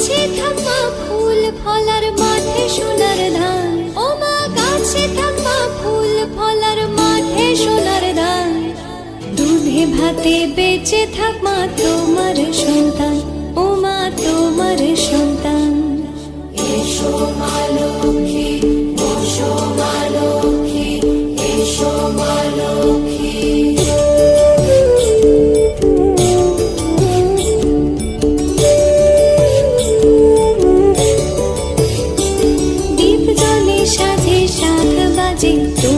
গাছে থাকা ফুল, ফলার মাঠে সোনার ধান। ও মা, গাছে থাকা ফুল, ফলার মাঠে সোনার ধান। দুধে ভাতে বেঁচে থাক তোমার সন্তান। ও মা, তোমার সন্তান। এসো এসো 心中